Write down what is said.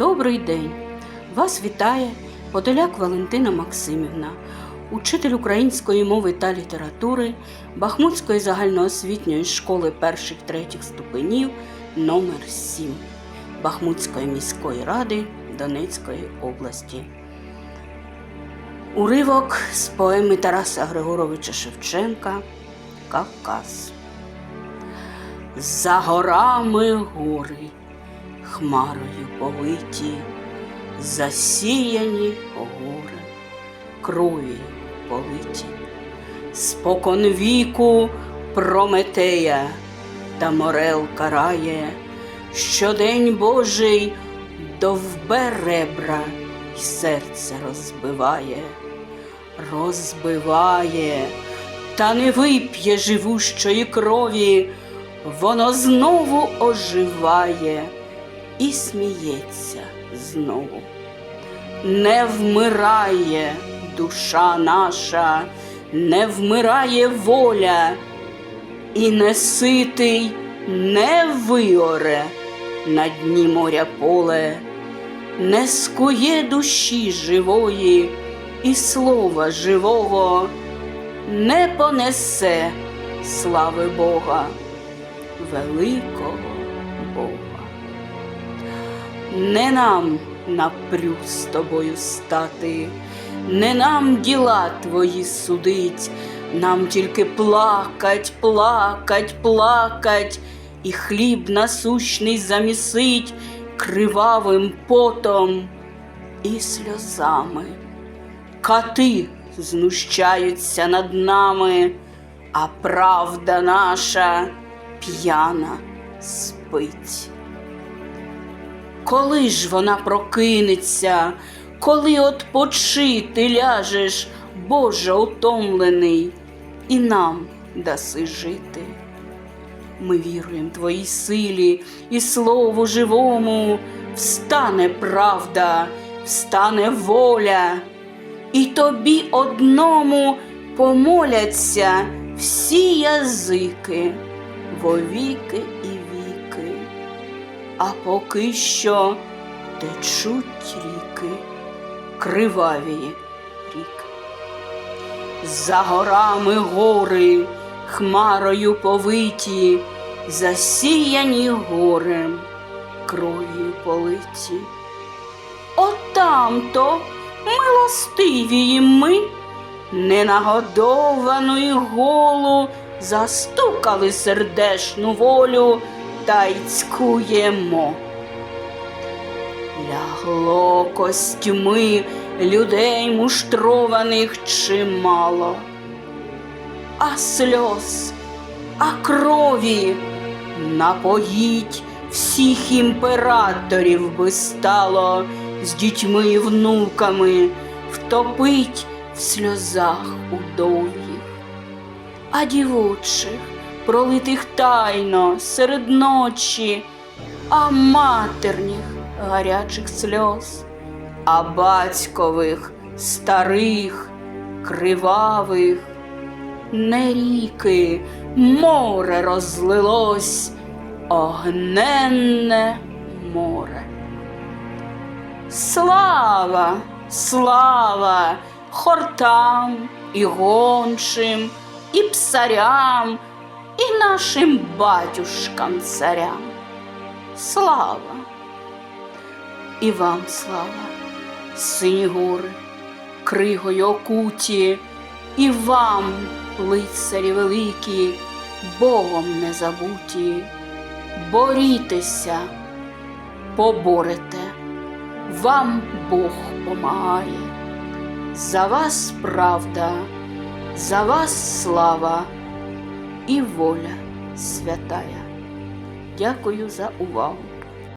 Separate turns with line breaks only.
Добрий день! Вас вітає Подоляк Валентина Максимівна, учитель української мови та літератури Бахмутської загальноосвітньої школи перших третіх ступенів номер 7 Бахмутської міської ради Донецької області. Уривок з поеми Тараса Григоровича Шевченка Кавказ. За горами гори, хмарою повиті, засіяні гори, крові политі. Спокон віку Прометея та морел карає, щодень Божий довбе ребра й серце розбиває, розбиває, та не вип'є живущої крові, воно знову оживає і сміється знову. Не вмирає душа наша, не вмирає воля, і не ситий не виоре на дні моря поле, не скує душі живої і слова живого, не понесе слави Бога, великого Бога. Не нам напрю з тобою стати, не нам діла твої судить, нам тільки плакать, плакать, плакать, і хліб насущний замісить кривавим потом і сльозами. Кати знущаються над нами, а правда наша п'яна спить. Коли ж вона прокинеться, коли отпочити ляжеш, Боже утомлений, і нам даси жити. Ми віруємо Твоїй силі і слову живому, встане правда, встане воля, і тобі одному помоляться всі язики вовіки і а поки що течуть ріки, криваві ріки. За горами гори, хмарою повиті, засіяні горем, кров'ю политі. Отам-то милостивії ми, ненагодованою голу, застукали сердешну волю та й цькуємо. Лягло костюми людей муштрованих чимало, а сльоз, а крові напоїть всіх імператорів би стало з дітьми і внуками, втопить в сльозах удов'їх, а дівочих, пролитих тайно серед ночі, а матерніх гарячих сльоз, а батькових старих, кривавих, не ріки, море розлилось, огненне море. Слава, слава хортам і гончим, і псарям, і нашим батюшкам царям. Слава! І вам слава, сині гори, кригою окуті, і вам, лицарі великі, Богом не забуті, борітеся, поборете, вам Бог помагає. За вас правда, за вас слава і воля святая. Дякую за увагу.